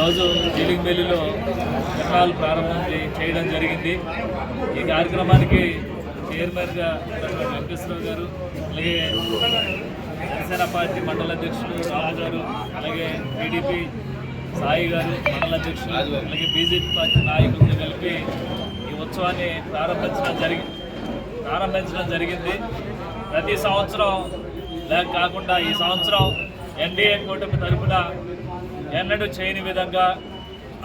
ఈరోజు జీలింగ్బెల్లిలో కట్టాలు ప్రారంభం చేయడం జరిగింది. ఈ కార్యక్రమానికి చైర్మన్గా వెంకటేశ్వరరావు గారు అలాగే జనసేన పార్టీ మండల అధ్యక్షులు రాము గారు అలాగే టీడీపీ సాయి గారు మండల అధ్యక్షులు అలాగే బీజేపీ పార్టీ నాయకులతో కలిపి ఈ ఉత్సవాన్ని ప్రారంభించడం జరిగింది ప్రారంభించడం జరిగింది. ప్రతి సంవత్సరం లేక కాకుండా ఈ సంవత్సరం ఎన్డీఏ కూటమి తరపున ఎన్నడూ చేయని విధంగా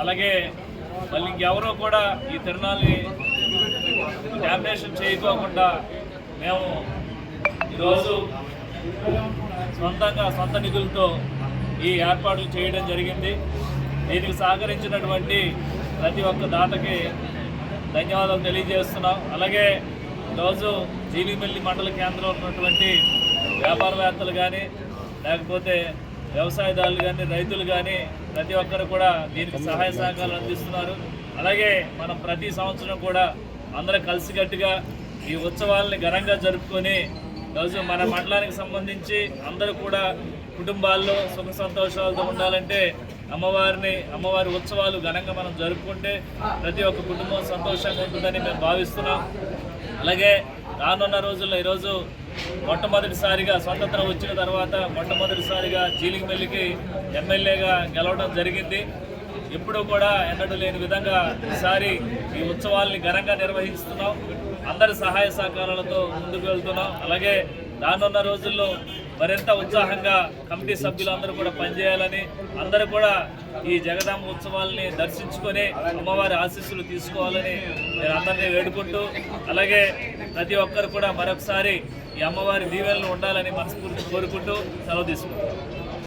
అలాగే మళ్ళీ ఇంకెవరూ కూడా ఈ తిరునాల్ని డామినేషన్ చేయకోకుండా మేము ఈరోజు సొంతంగా సొంత నిధులతో ఈ ఏర్పాట్లు చేయడం జరిగింది. దీనికి సహకరించినటువంటి ప్రతి ఒక్క దాతకి ధన్యవాదాలు తెలియజేస్తున్నాం. అలాగే ఈరోజు జీలిమిల్లి మండల కేంద్రంలో ఉన్నటువంటి వ్యాపారవేత్తలు కానీ లేకపోతే వ్యవసాయదారులు కానీ రైతులు కానీ ప్రతి ఒక్కరు కూడా దీనికి సహాయ సహకారాలు అందిస్తున్నారు. అలాగే మనం ప్రతి సంవత్సరం కూడా అందరం కలిసికట్టుగా ఈ ఉత్సవాలని ఘనంగా జరుపుకొని రోజు మన మండలానికి సంబంధించి అందరూ కూడా కుటుంబాల్లో సుఖ సంతోషాలతో ఉండాలంటే అమ్మవారిని అమ్మవారి ఉత్సవాలు ఘనంగా మనం జరుపుకుంటే ప్రతి ఒక్క కుటుంబం సంతోషంగా ఉంటుందని మేము భావిస్తున్నాం. అలాగే రానున్న రోజుల్లో ఈరోజు మొట్టమొదటిసారిగా స్వతంత్రం వచ్చిన తర్వాత మొట్టమొదటిసారిగా జీలింగమెల్లికి ఎమ్మెల్యేగా గెలవడం జరిగింది. ఎప్పుడూ కూడా ఎన్నడూ లేని విధంగా ఈసారి ఈ ఉత్సవాల్ని ఘనంగా నిర్వహిస్తున్నాం. అందరి సహాయ సహకారాలతో ముందుకు వెళ్తున్నాం. అలాగే రానున్న రోజుల్లో మరింత ఉత్సాహంగా కమిటీ సభ్యులందరూ కూడా పనిచేయాలని అందరూ కూడా ఈ జగదాంబ ఉత్సవాల్ని దర్శించుకొని అమ్మవారి ఆశీస్సులు తీసుకోవాలని నేను అందరినీ వేడుకుంటూ అలాగే ప్రతి ఒక్కరు కూడా మరొకసారి ఈ అమ్మవారి దీవెనలు ఉండాలని మనస్ఫూర్తి కోరుకుంటూ సెలవు తీసుకుంటాం